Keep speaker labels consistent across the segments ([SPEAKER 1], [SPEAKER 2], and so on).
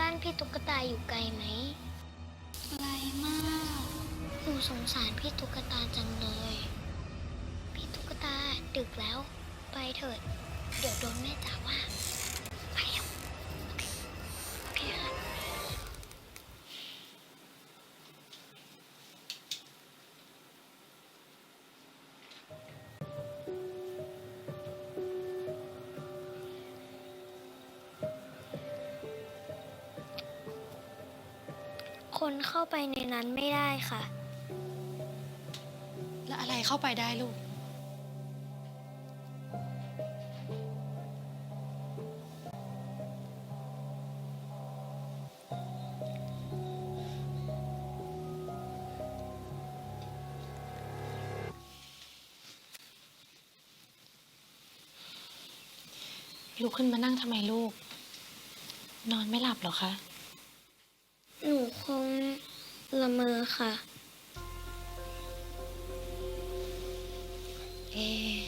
[SPEAKER 1] บ้านพี่ตุ๊กตาอยู่ไกลไหม
[SPEAKER 2] ไกลมาก
[SPEAKER 1] หนูสงสารพี่ตุ๊กตาจังเลย พี่ตุ๊กตาดึกแล้ว ไปเถิด เดี๋ยวโดนแม่จ๋าว่า คนเข้าไปในนั้นไม่ได้ค่ะ
[SPEAKER 2] แล้วอะไรเข้าไปได้ลูก ลุกขึ้นมานั่งทำไมลูก นอนไม่หลับเหรอคะ
[SPEAKER 1] หนูคงละเมอค่ะ
[SPEAKER 2] เอะ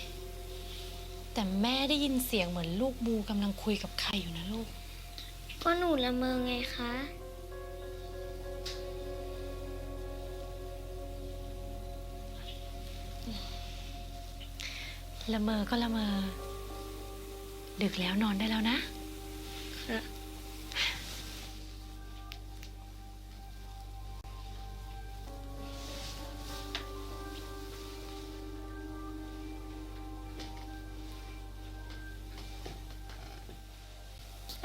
[SPEAKER 2] แต่แม่ได้ยินเสียงเหมือนลูกบูกำลังคุยกับใครอยู่นะลูก
[SPEAKER 1] ก็หนูละเมอไงคะ
[SPEAKER 2] ละเมอก็ละเมอ ดึกแล้วนอนได้แล้วนะ
[SPEAKER 1] ค่ะ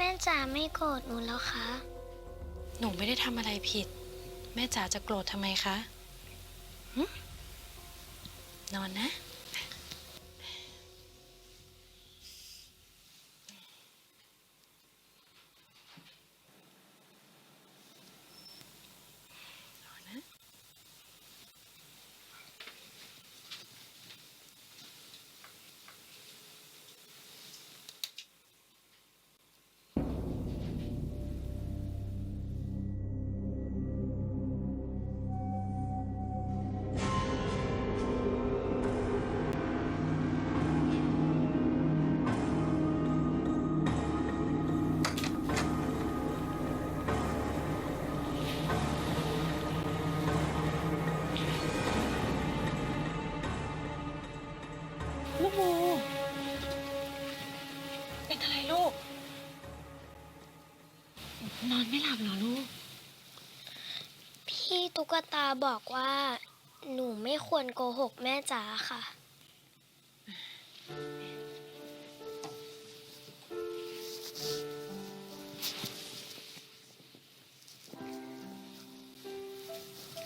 [SPEAKER 1] แม่จ๋าไม่โกรธหนูแล้วคะ
[SPEAKER 2] หนูไม่ได้ทำอะไรผิด แม่จ๋าจะโกรธทำไมคะหึนอนนะ นอนไม่หลับเหรอลูก
[SPEAKER 1] พี่ตุ๊กตาบอกว่า หนูไม่ควรโกหกแม่จ๋าค่ะ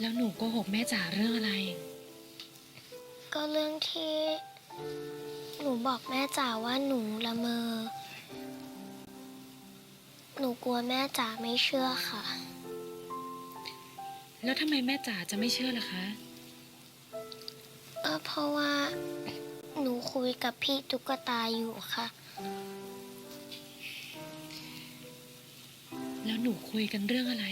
[SPEAKER 2] แล้วหนูโกหกแม่จ๋าเรื่องอะไร
[SPEAKER 1] ก็เรื่องที่ หนูบอกแม่จ๋าว่าหนูละเมอ หนูกลัวแม่จ๋าไม่เชื่อค่ะ
[SPEAKER 2] แล้วทำไมแม่จ๋าจะไม่เชื่อล่ะคะ
[SPEAKER 1] เออเพราะว่า หนูคุยกับพี่ตุ๊กตาอยู่ค่ะ
[SPEAKER 2] แล้วหนูคุยกันเรื่องอะไร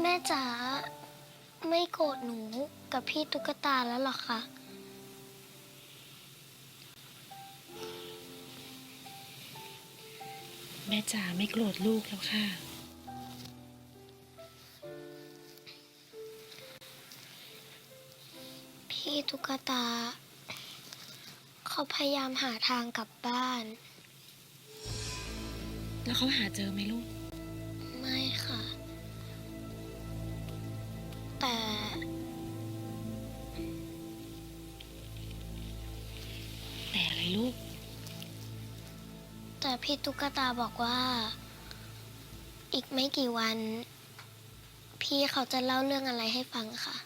[SPEAKER 1] แม่จ๋าไม่โกรธหนูกับพี่ตุ๊กตาแล้วหรอคะ
[SPEAKER 2] แม่จ๋าไม่โกรธลูกแล้วค่ะ
[SPEAKER 1] พี่ตุ๊กตา เขาพยายามหาทางกลับบ้าน
[SPEAKER 2] แล้วเขาหาเจอไหมลูก
[SPEAKER 1] ไม่ค่ะ แต่
[SPEAKER 2] แต่อะไรลูก
[SPEAKER 1] แต่พี่ตุ๊กตาบอกว่า อีกไม่กี่วัน พี่เขาจะเล่าเรื่องอะไรให้ฟังค่ะ